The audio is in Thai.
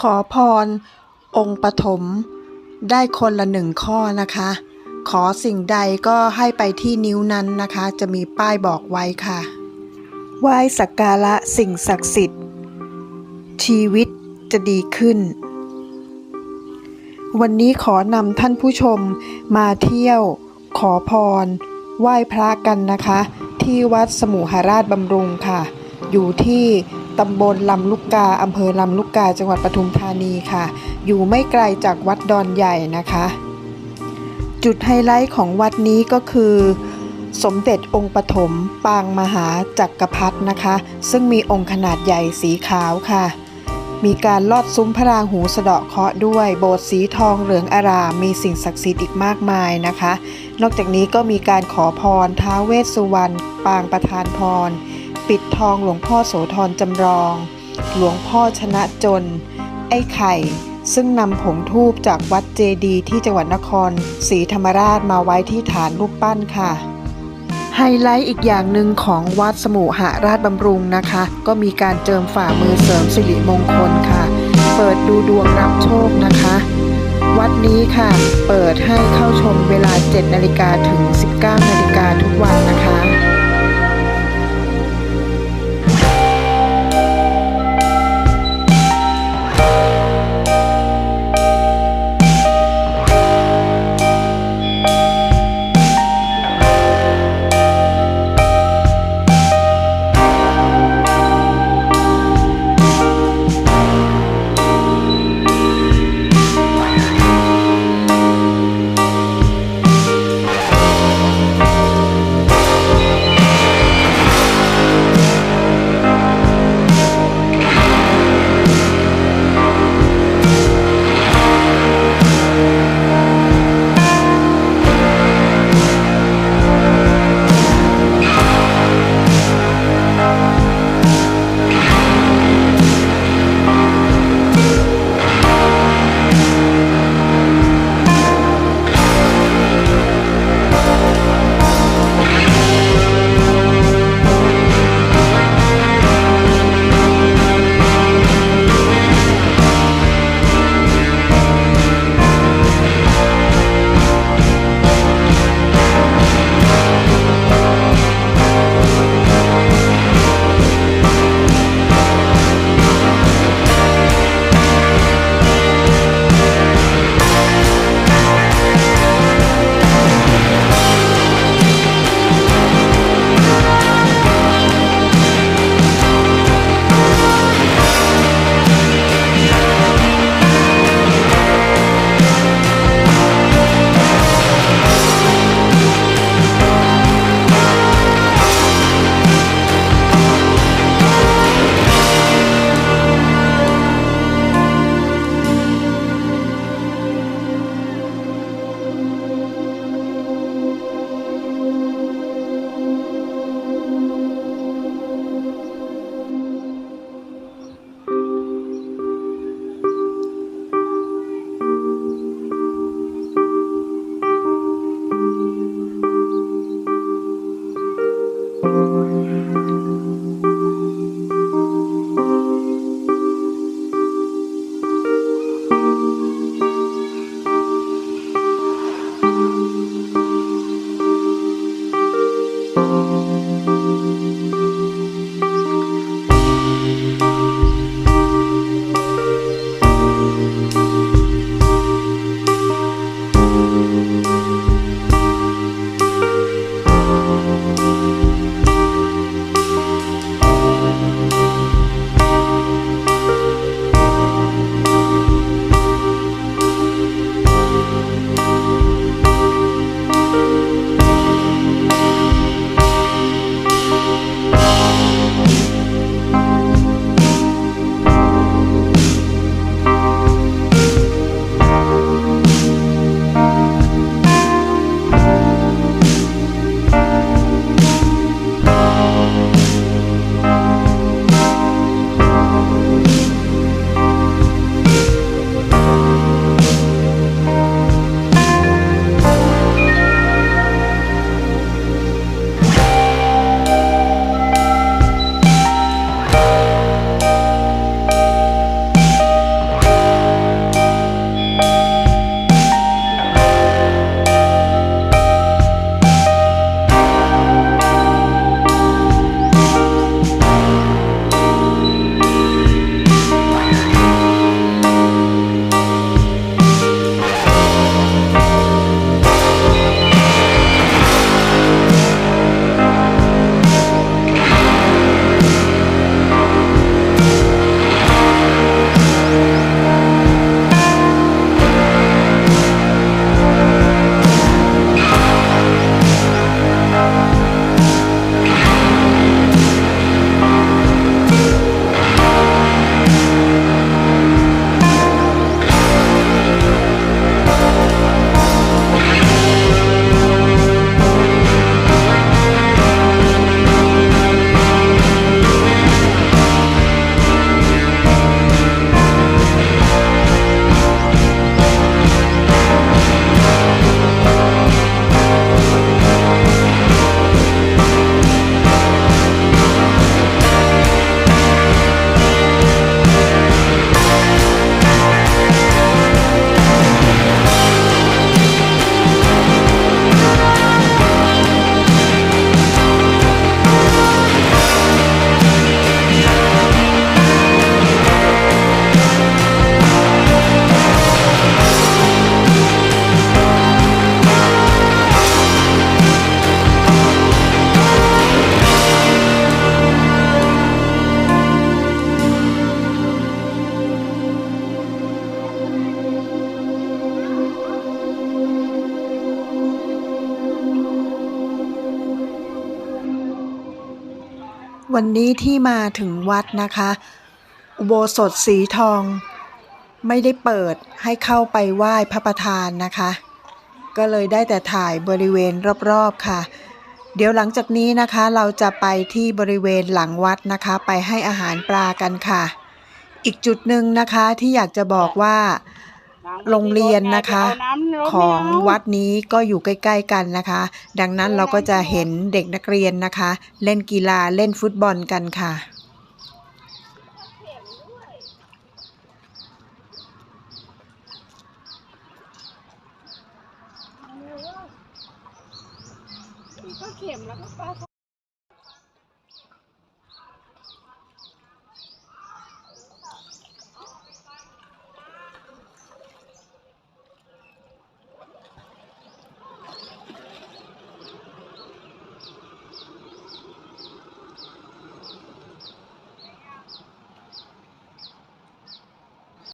ขอพร องค์ปฐมได้คนละหนึ่งข้อนะคะ ขอสิ่งใดก็ให้ไปที่นิ้วนั้นนะคะ จะมีป้ายบอกไว้ค่ะ ไหว้สักการะสิ่งศักดิ์สิทธิ์ ชีวิตจะดีขึ้น วันนี้ขอนำท่านผู้ชมมาเที่ยว ขอพร ไหว้พระกันนะคะ ที่วัดสมุหราชบำรุงค่ะ อยู่ที่ ตำบลลำลูกกาอำเภอลำลูกกา จังหวัดปทุมธานีค่ะ อยู่ไม่ไกลจากวัดดอนใหญ่นะคะ จุดไฮไลท์ของวัดนี้ก็คือ สมเด็จองค์ปฐมปางมหาจักรพรรดินะคะ ซึ่งมีองค์ขนาดใหญ่สีขาวค่ะ มีการลอดซุ้มพระราหูสะเดาะเคราะห์ด้วย โบสถ์สีทองเหลืองอารามมีสิ่งศักดิ์สิทธิ์อีกมากมายนะคะ นอกจากนี้ก็มีการขอพรท้าเวสสุวรรณปางประธานพร ปิดทองหลวงพ่อโสธรจำลอง หลวงพ่อชนะจน ไอ้ไข่ ซึ่งนำผงทูบจากวัดเจดีที่จังหวัดนครศรีธรรมราชมาไว้ที่ฐานรูปปั้นค่ะ ไฮไลท์อีกอย่างหนึ่งของวัดสมุหราชบำรุงนะคะ ก็มีการเจิมฝ่ามือเสริมสิริมงคลค่ะ เปิดดูดวงรับโชคนะคะวัดนี้ค่ะ เปิดให้เข้าชมเวลา 7 นาฬิกาถึง 19 นาฬิกาทุกวันนะคะ วันนี้ที่มาถึงวัดนะคะ อุโบสถสีทอง ไม่ได้เปิดให้เข้าไปไหว้พระประธานนะคะ ก็เลยได้แต่ถ่ายบริเวณรอบๆค่ะ เดี๋ยวหลังจากนี้นะคะเราจะไปที่บริเวณหลังวัดนะคะ ไปให้อาหารปลากันค่ะ อีกจุดหนึ่งนะคะที่อยากจะบอกว่า โรงเรียนนะคะ ของวัดนี้ก็อยู่ใกล้ ๆ กันนะคะ ดังนั้นเราก็จะเห็นเด็กนักเรียนนะคะ เล่นกีฬาเล่นฟุตบอลกันค่ะก็เข็มแล้วก็ปลา